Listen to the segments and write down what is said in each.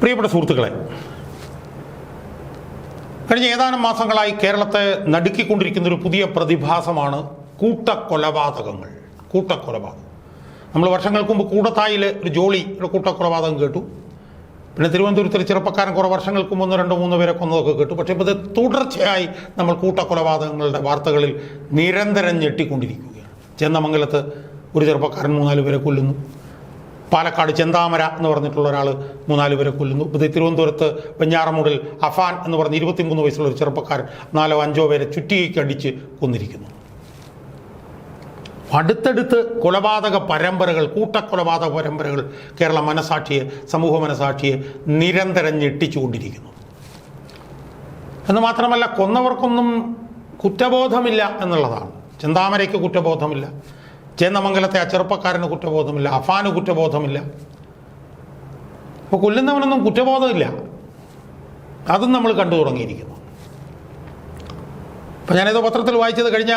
പ്രിയപ്പെട്ട സുഹൃത്തുക്കളെ കഴിഞ്ഞ ഏതാനും മാസങ്ങളായി കേരളത്തെ നടുക്കിക്കൊണ്ടിരിക്കുന്ന ഒരു പുതിയ പ്രതിഭാസമാണ് കൂട്ടക്കൊലപാതകങ്ങൾ. കൂട്ടക്കൊലപാതകം. നമ്മൾ വർഷങ്ങൾക്ക് മുമ്പ് കൂടത്തായിൽ ഒരു ജോളി ഒരു കൂട്ടക്കൊലപാതകം കേട്ടു. പിന്നെ തിരുവനന്തപുരത്തിൽ ചെറുപ്പക്കാരൻ കുറേ വർഷങ്ങൾക്ക് മുമ്പ് രണ്ടോ മൂന്നോ പേരെ കൊന്നതൊക്കെ കേട്ടു. പക്ഷേ ഇപ്പോൾ ഇത് തുടർച്ചയായി നമ്മൾ കൂട്ടക്കൊലപാതകങ്ങളുടെ വാർത്തകളിൽ നിരന്തരം ഞെട്ടിക്കൊണ്ടിരിക്കുകയാണ്. ചെന്നമംഗലത്ത് ഒരു ചെറുപ്പക്കാരൻ മൂന്നാൽ പേരെ കൊല്ലുന്നു. പാലക്കാട് ചെന്താമര എന്ന് പറഞ്ഞിട്ടുള്ള ഒരാൾ മൂന്നാൽ പേരെ കൊല്ലുന്നു. തിരുവനന്തപുരത്ത് വെഞ്ഞാറമൂടിൽ അഫാൻ എന്ന് പറഞ്ഞ ഇരുപത്തിമൂന്ന് വയസ്സുള്ള ഒരു ചെറുപ്പക്കാരൻ നാലോ അഞ്ചോ പേരെ ചുറ്റികയ്ക്ക് അടിച്ച് കൊന്നിരിക്കുന്നു. അടുത്തടുത്ത് കൊലപാതക പരമ്പരകൾ കൂട്ടക്കൊലപാതക പരമ്പരകൾ കേരള മനസാക്ഷിയെ സമൂഹ മനസാക്ഷിയെ നിരന്തരം ഞെട്ടിച്ചുകൊണ്ടിരിക്കുന്നു. എന്ന് മാത്രമല്ല കൊന്നവർക്കൊന്നും കുറ്റബോധമില്ല എന്നുള്ളതാണ്. ചിന്താമരയ്ക്ക് കുറ്റബോധമില്ല. ചേന്നമംഗലത്തെ ആ ചെറുപ്പക്കാരന് കുറ്റബോധമില്ല അഫാന് കുറ്റബോധമില്ല. അപ്പോൾ കൊല്ലുന്നവനൊന്നും കുറ്റബോധമില്ല. അതും നമ്മൾ കണ്ടു തുടങ്ങിയിരിക്കുന്നു. അപ്പം ഞാനേതോ പത്രത്തിൽ വായിച്ചത് കഴിഞ്ഞ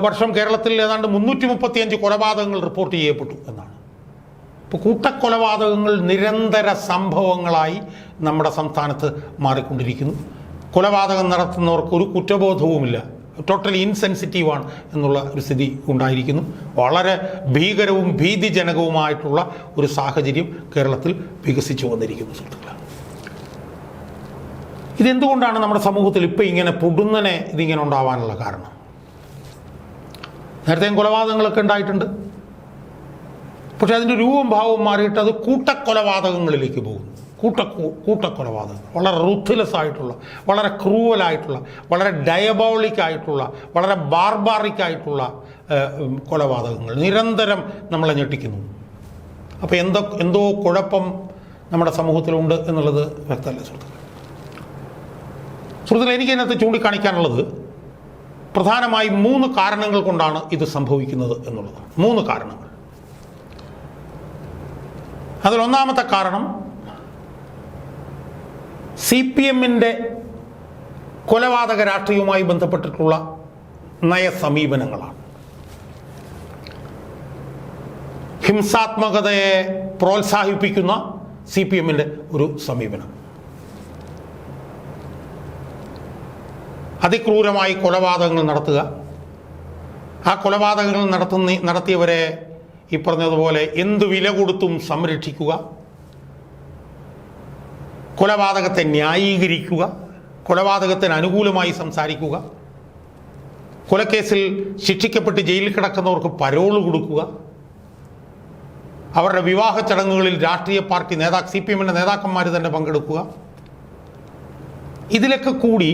വർഷം കേരളത്തിൽ ഏതാണ്ട് മുന്നൂറ്റി മുപ്പത്തിയഞ്ച് കൊലപാതകങ്ങൾ റിപ്പോർട്ട് ചെയ്യപ്പെട്ടു എന്നാണ്. ഇപ്പോൾ കൂട്ടക്കൊലപാതകങ്ങൾ നിരന്തര സംഭവങ്ങളായി നമ്മുടെ സംസ്ഥാനത്ത് മാറിക്കൊണ്ടിരിക്കുന്നു. കൊലപാതകം നടത്തുന്നവർക്ക് ഒരു കുറ്റബോധവുമില്ല. ടോട്ടലി ഇൻസെൻസിറ്റീവാണ് എന്നുള്ള ഒരു സ്ഥിതി ഉണ്ടായിരിക്കുന്നു. വളരെ ഭീകരവും ഭീതിജനകവുമായിട്ടുള്ള ഒരു സാഹചര്യം കേരളത്തിൽ വികസിച്ചു വന്നിരിക്കുന്നു സുഹൃത്തുക്കളെ. ഇതെന്തുകൊണ്ടാണ് നമ്മുടെ സമൂഹത്തിൽ ഇപ്പം ഇങ്ങനെ പൊടുന്നനെ ഇതിങ്ങനെ ഉണ്ടാവാനുള്ള കാരണം? നേരത്തെയും കൊലപാതകങ്ങളൊക്കെ ഉണ്ടായിട്ടുണ്ട്. പക്ഷേ അതിന്റെ രൂപം ഭാവവും മാറിയിട്ട് അത് കൂട്ടക്കൊലപാതകങ്ങളിലേക്ക് പോകും കൂട്ട കൂട്ടക്കൊലപാതകങ്ങൾ വളരെ റുത്ത്ലെസ് ആയിട്ടുള്ള വളരെ ക്രൂവലായിട്ടുള്ള വളരെ ഡയബോളിക് ആയിട്ടുള്ള വളരെ ബാർബാറിക് ആയിട്ടുള്ള ഏഹ്, കൊലപാതകങ്ങൾ നിരന്തരം നമ്മളെ ഞെട്ടിക്കുന്നു. അപ്പോൾ എന്തോ എന്തോ കുഴപ്പം നമ്മുടെ സമൂഹത്തിലുണ്ട് എന്നുള്ളത് വ്യക്തമല്ല സുഹൃത്തുക്കളെ. സുഹൃത്തുക്കളെ എനിക്കതിനകത്ത് ചൂണ്ടിക്കാണിക്കാനുള്ളത് പ്രധാനമായി മൂന്ന് കാരണങ്ങൾ കൊണ്ടാണ് ഇത് സംഭവിക്കുന്നത് എന്നുള്ളത് മൂന്ന് കാരണങ്ങൾ. അതിലൊന്നാമത്തെ കാരണം സി പി എമ്മിന്റെ കൊലപാതക രാഷ്ട്രീയവുമായി ബന്ധപ്പെട്ടിട്ടുള്ള നയസമീപനങ്ങളാണ്. ഹിംസാത്മകതയെ പ്രോത്സാഹിപ്പിക്കുന്ന സി പി എമ്മിന്റെ ഒരു സമീപനം. അതിക്രൂരമായി കൊലപാതകങ്ങൾ നടത്തുക. ആ കൊലപാതകങ്ങൾ നടത്തുന്ന നടത്തിയവരെ ഈ പറഞ്ഞതുപോലെ എന്തു വില കൊടുത്തും സംരക്ഷിക്കുക. കൊലപാതകത്തെ ന്യായീകരിക്കുക കൊലപാതകത്തിന് അനുകൂലമായി സംസാരിക്കുക കൊലക്കേസിൽ ശിക്ഷിക്കപ്പെട്ട് ജയിലിൽ കിടക്കുന്നവർക്ക് പരോൾ കൊടുക്കുക അവരുടെ വിവാഹ ചടങ്ങുകളിൽ രാഷ്ട്രീയ പാർട്ടി നേതാ സി പി എമ്മിന്റെ നേതാക്കന്മാർ തന്നെ പങ്കെടുക്കുക. ഇതിലൊക്കെ കൂടി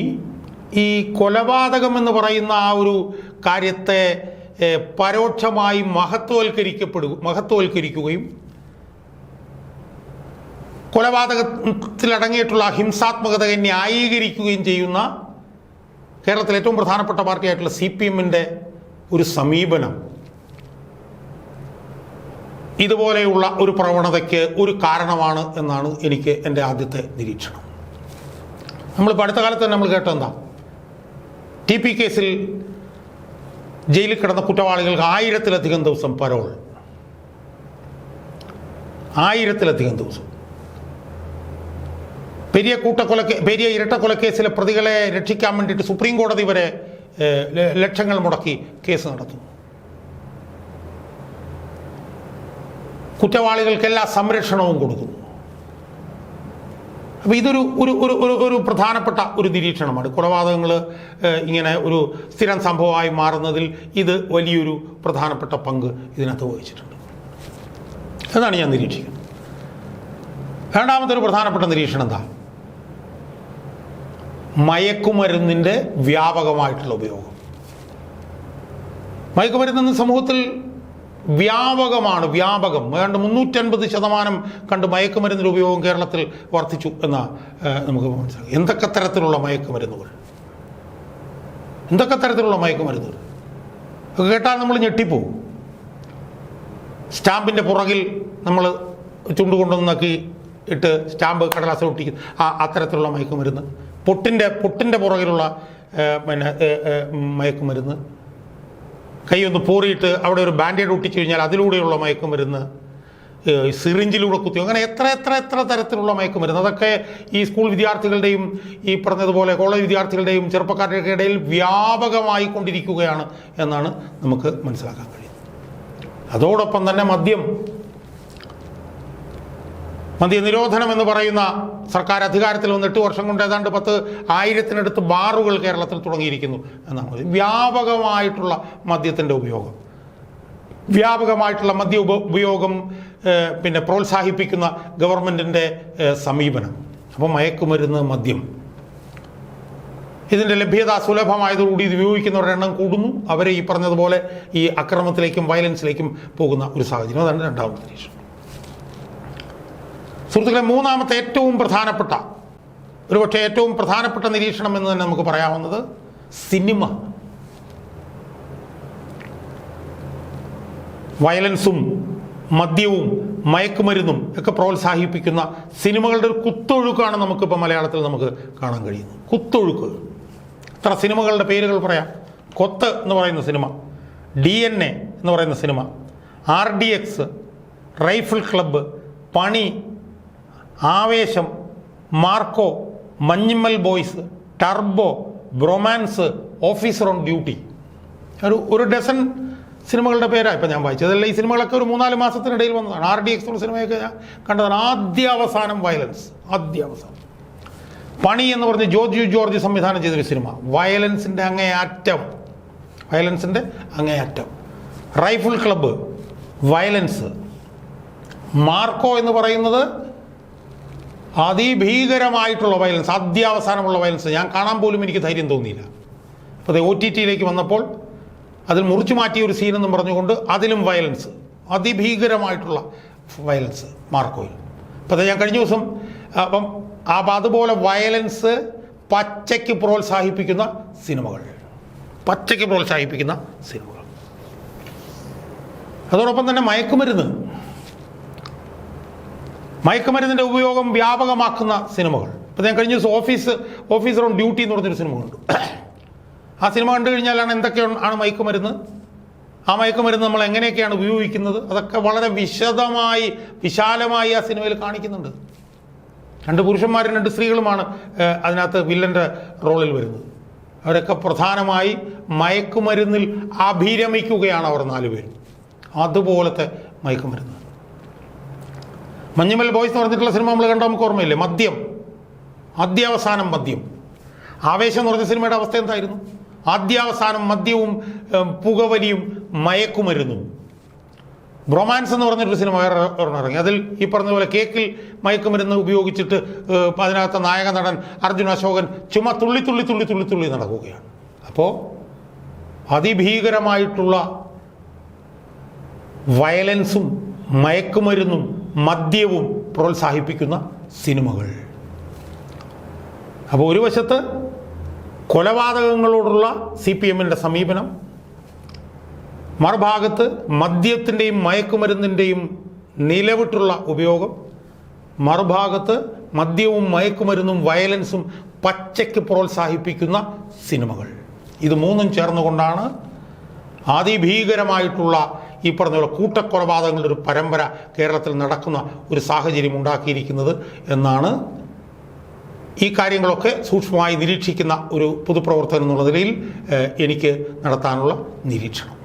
ഈ കൊലപാതകം എന്ന് പറയുന്ന ആ ഒരു കാര്യത്തെ പരോക്ഷമായി മഹത്വവൽക്കരിക്കപ്പെടുക മഹത്വവൽക്കരിക്കുകയും കൊലപാതകത്തിലടങ്ങിയിട്ടുള്ള ഹിംസാത്മകതയെ ന്യായീകരിക്കുകയും ചെയ്യുന്ന കേരളത്തിലെ ഏറ്റവും പ്രധാനപ്പെട്ട പാർട്ടിയായിട്ടുള്ള സി പി എമ്മിന്റെ ഒരു സമീപനം. ഇതുപോലെയുള്ള ഒരു പ്രവണതയ്ക്ക് ഒരു കാരണമാണ് എന്നാണ് എനിക്ക് എന്റെ ആദ്യത്തെ നിരീക്ഷണം. നമ്മളിപ്പോൾ അടുത്ത കാലത്ത് തന്നെ നമ്മൾ കേട്ടെന്താ ടി പി കേസിൽ ജയിലിൽ കിടന്ന കുറ്റവാളികൾക്ക് ആയിരത്തിലധികം ദിവസം പരോൾ. ആയിരത്തിലധികം ദിവസം. പെരിയ കൂട്ടക്കൊല പെരിയ ഇരട്ടക്കൊലക്കേസിലെ പ്രതികളെ രക്ഷിക്കാൻ വേണ്ടിയിട്ട് സുപ്രീം കോടതി വരെ ലക്ഷങ്ങൾ മുടക്കി കേസ് നടത്തുന്നു. കുറ്റവാളികൾക്കെല്ലാ സംരക്ഷണവും കൊടുക്കുന്നു. അപ്പോൾ ഇതൊരു ഒരു ഒരു ഒരു ഒരു പ്രധാനപ്പെട്ട ഒരു നിരീക്ഷണമാണ്. കൊലപാതകങ്ങൾ ഇങ്ങനെ ഒരു സ്ഥിരം സംഭവമായി മാറുന്നതിൽ ഇത് വലിയൊരു പ്രധാനപ്പെട്ട പങ്ക് ഇതിനകത്ത് വഹിച്ചിട്ടുണ്ട്. അതാണ് ഞാൻ നിരീക്ഷിക്കുന്നത്. രണ്ടാമത്തെ ഒരു പ്രധാനപ്പെട്ട നിരീക്ഷണം എന്താ? മയക്കുമരുന്നിന്റെ വ്യാപകമായിട്ടുള്ള ഉപയോഗം. മയക്കുമരുന്ന് സമൂഹത്തിൽ വ്യാപകമാണ് വ്യാപകം. ഏതാണ്ട് മുന്നൂറ്റൻപത് ശതമാനം കണ്ട് മയക്കുമരുന്നിന്റെ ഉപയോഗം കേരളത്തിൽ വർദ്ധിച്ചു എന്ന നമുക്ക് മനസ്സിലാക്കാം. എന്തൊക്കെ തരത്തിലുള്ള മയക്കുമരുന്നുകൾ? എന്തൊക്കെ തരത്തിലുള്ള മയക്കുമരുന്നുകൾ? കേട്ടാൽ നമ്മൾ ഞെട്ടിപ്പോവും. സ്റ്റാമ്പിന്റെ പുറകിൽ നമ്മൾ ചുണ്ടുകൊണ്ടൊന്നാക്കി ഇട്ട് സ്റ്റാമ്പ് കടലാസ് ഒട്ടിക്കും. ആ അത്തരത്തിലുള്ള മയക്കുമരുന്ന് പൊട്ടിന്റെ പൊട്ടിന്റെ പുറകിലുള്ള പിന്നെ മയക്കുമരുന്ന്. കൈ ഒന്ന് പൂറിയിട്ട് അവിടെ ഒരു ബാൻഡേഡ് ഒട്ടിച്ചു കഴിഞ്ഞാൽ അതിലൂടെയുള്ള മയക്കുമരുന്ന് സിറിഞ്ചിലൂടെ കുത്തി അങ്ങനെ എത്ര എത്ര എത്ര തരത്തിലുള്ള മയക്കുമരുന്ന്. അതൊക്കെ ഈ സ്കൂൾ വിദ്യാർത്ഥികളുടെയും ഈ പറഞ്ഞതുപോലെ കോളേജ് വിദ്യാർത്ഥികളുടെയും ചെറുപ്പക്കാരുടെയൊക്കെ ഇടയിൽ വ്യാപകമായി കൊണ്ടിരിക്കുകയാണ് എന്നാണ് നമുക്ക് മനസ്സിലാക്കാൻ കഴിയുന്നത്. അതോടൊപ്പം തന്നെ മദ്യം മദ്യ നിരോധനം എന്ന് പറയുന്ന സർക്കാർ അധികാരത്തിൽ വന്ന് എട്ട് വർഷം കൊണ്ട് ഏതാണ്ട് പത്ത് ആയിരത്തിനടുത്ത് ബാറുകൾ കേരളത്തിൽ തുടങ്ങിയിരിക്കുന്നു എന്നാണ് വ്യാപകമായിട്ടുള്ള മദ്യത്തിന്റെ ഉപയോഗം. വ്യാപകമായിട്ടുള്ള മദ്യ ഉപ ഉപയോഗം പിന്നെ പ്രോത്സാഹിപ്പിക്കുന്ന ഗവൺമെന്റിന്റെ സമീപനം. അപ്പോൾ മയക്കുമരുന്ന് മദ്യം. ഇതിന്റെ ലഭ്യത സുലഭമായതോടുകൂടി ഇത് ഉപയോഗിക്കുന്നവരുടെ എണ്ണം കൂടുന്നു. അവരെ ഈ പറഞ്ഞതുപോലെ ഈ അക്രമത്തിലേക്കും വയലൻസിലേക്കും പോകുന്ന ഒരു സാഹചര്യം. അതാണ് രണ്ടാമത്തെ നിരീക്ഷണം സുഹൃത്തുക്കളെ മൂന്നാമത്തെ ഏറ്റവും പ്രധാനപ്പെട്ട ഒരുപക്ഷെ ഏറ്റവും പ്രധാനപ്പെട്ട നിരീക്ഷണം എന്ന് തന്നെ നമുക്ക് പറയാവുന്നത് സിനിമ. വയലൻസും മദ്യവും മയക്കുമരുന്നും ഒക്കെ പ്രോത്സാഹിപ്പിക്കുന്ന സിനിമകളുടെ ഒരു കുത്തൊഴുക്കാണ് നമുക്കിപ്പോൾ മലയാളത്തിൽ നമുക്ക് കാണാൻ കഴിയുന്നത്. കുത്തൊഴുക്ക്. എത്ര സിനിമകളുടെ പേരുകൾ പറയാം? കൊത്ത് എന്ന് പറയുന്ന സിനിമ ഡി എൻ എ എന്ന് പറയുന്ന cinema R D X rifle club Pani Aavesham Marco Manjummel boys Turbo bromance officer on duty. ഒരു ഒരു ഡസൻ സിനിമകളുടെ പേരാണ് ഇപ്പം ഞാൻ വായിച്ചത്. അതല്ല ഈ സിനിമകളൊക്കെ ഒരു മൂന്നാൽ മാസത്തിനിടയിൽ വന്നതാണ്. ആർ ഡി എക്സ് സിനിമയൊക്കെ ഞാൻ കണ്ടതാണ്. ആദ്യ അവസാനം വയലൻസ്. ആദ്യ അവസാനം. പണി എന്ന് പറഞ്ഞ് ജോർജ് ജോർജ് സംവിധാനം ചെയ്തൊരു സിനിമ. വയലൻസിന്റെ അങ്ങേയറ്റം. വയലൻസിന്റെ അങ്ങേയറ്റം. Rifle club. വയലൻസ്. മാർക്കോ എന്ന് പറയുന്നത് അതിഭീകരമായിട്ടുള്ള വയലൻസ് അത്യാവസാനമുള്ള വയലൻസ് ഞാൻ കാണാൻ പോലും എനിക്ക് ധൈര്യം തോന്നിയില്ല. അപ്പോൾ അത് ഒ ടി ടിയിലേക്ക് വന്നപ്പോൾ അതിൽ മുറിച്ചു മാറ്റിയ ഒരു സീനെന്നും പറഞ്ഞുകൊണ്ട് അതിലും വയലൻസ് അതിഭീകരമായിട്ടുള്ള വയലൻസ് മാർക്കോയിൽ. അപ്പോൾ ഞാൻ കഴിഞ്ഞ ദിവസം അപ്പം അപ്പം അതുപോലെ വയലൻസ് പച്ചയ്ക്ക് പ്രോത്സാഹിപ്പിക്കുന്ന സിനിമകൾ. പച്ചയ്ക്ക് പ്രോത്സാഹിപ്പിക്കുന്ന സിനിമകൾ. അതോടൊപ്പം തന്നെ മയക്കുമരുന്ന്. മയക്കുമരുന്നിന്റെ ഉപയോഗം വ്യാപകമാക്കുന്ന സിനിമകൾ. ഇപ്പോൾ ഞാൻ കഴിഞ്ഞ ദിവസം ഓഫീസ് ഓഫീസർ ഓൺ ഡ്യൂട്ടി എന്ന് പറഞ്ഞൊരു സിനിമ കണ്ടു. ആ സിനിമ കണ്ടു കഴിഞ്ഞാലാണ് എന്തൊക്കെയാണ് മയക്കുമരുന്ന്? ആ മയക്കുമരുന്ന് നമ്മൾ എങ്ങനെയൊക്കെയാണ് ഉപയോഗിക്കുന്നത്? അതൊക്കെ വളരെ വിശദമായി വിശാലമായി ആ സിനിമയിൽ കാണിക്കുന്നുണ്ട്. രണ്ട് പുരുഷന്മാരും രണ്ട് സ്ത്രീകളുമാണ് അതിനകത്ത് വില്ലന്റെ റോളിൽ വരുന്നത്. അവരൊക്കെ പ്രധാനമായി മയക്കുമരുന്നിൽ അഭിരമിക്കുകയാണ് അവർ നാലുപേരും. അതുപോലത്തെ മയക്കുമരുന്ന്. മഞ്ഞുമൽ ബോയ്സ് എന്ന് പറഞ്ഞിട്ടുള്ള സിനിമ നമ്മൾ കണ്ടാൽ നമുക്ക് ഓർമ്മയില്ലേ? മദ്യം. ആദ്യാവസാനം മദ്യം. ആവേശം എന്ന് പറഞ്ഞ സിനിമയുടെ അവസ്ഥ എന്തായിരുന്നു? ആദ്യാവസാനം മദ്യവും പുകവലിയും മയക്കുമരുന്നും. ബ്രൊമാൻസ് എന്ന് പറഞ്ഞിട്ടൊരു സിനിമ വേറെ ഒരെണ്ണം ഇറങ്ങി അതിൽ ഈ പറഞ്ഞ പോലെ കേക്കിൽ മയക്കുമരുന്ന് ഉപയോഗിച്ചിട്ട് അതിനകത്ത് നായക നടൻ അർജുൻ അശോകൻ ചുമ തുള്ളി തുള്ളി തുള്ളി തുള്ളി തുള്ളി നടക്കുകയാണ്. അപ്പോൾ അതിഭീകരമായിട്ടുള്ള വയലൻസും മയക്കുമരുന്നും മദ്യവും പ്രോത്സാഹിപ്പിക്കുന്ന സിനിമകൾ. അപ്പോൾ ഒരു വശത്ത് കൊലപാതകങ്ങളോടുള്ള സി പി എമ്മിന്റെ സമീപനം മറുഭാഗത്ത് മദ്യത്തിന്റെയും മയക്കുമരുന്നിന്റെയും നിലവിട്ടുള്ള ഉപയോഗം മറുഭാഗത്ത് മദ്യവും മയക്കുമരുന്നും വയലൻസും പച്ചയ്ക്ക് പ്രോത്സാഹിപ്പിക്കുന്ന സിനിമകൾ. ഇത് മൂന്നും ചേർന്നുകൊണ്ടാണ് അതിഭീകരമായിട്ടുള്ള ഈ പറഞ്ഞ പോലെ കൂട്ടക്കൊലപാതകങ്ങളുടെ ഒരു പരമ്പര കേരളത്തിൽ നടക്കുന്ന ഒരു സാഹചര്യം ഉണ്ടാക്കിയിരിക്കുന്നത് എന്നാണ് ഈ കാര്യങ്ങളൊക്കെ സൂക്ഷ്മമായി നിരീക്ഷിക്കുന്ന ഒരു പൊതുപ്രവർത്തകൻ എന്നുള്ള നിലയിൽ എനിക്ക് നടത്താനുള്ള നിരീക്ഷണം.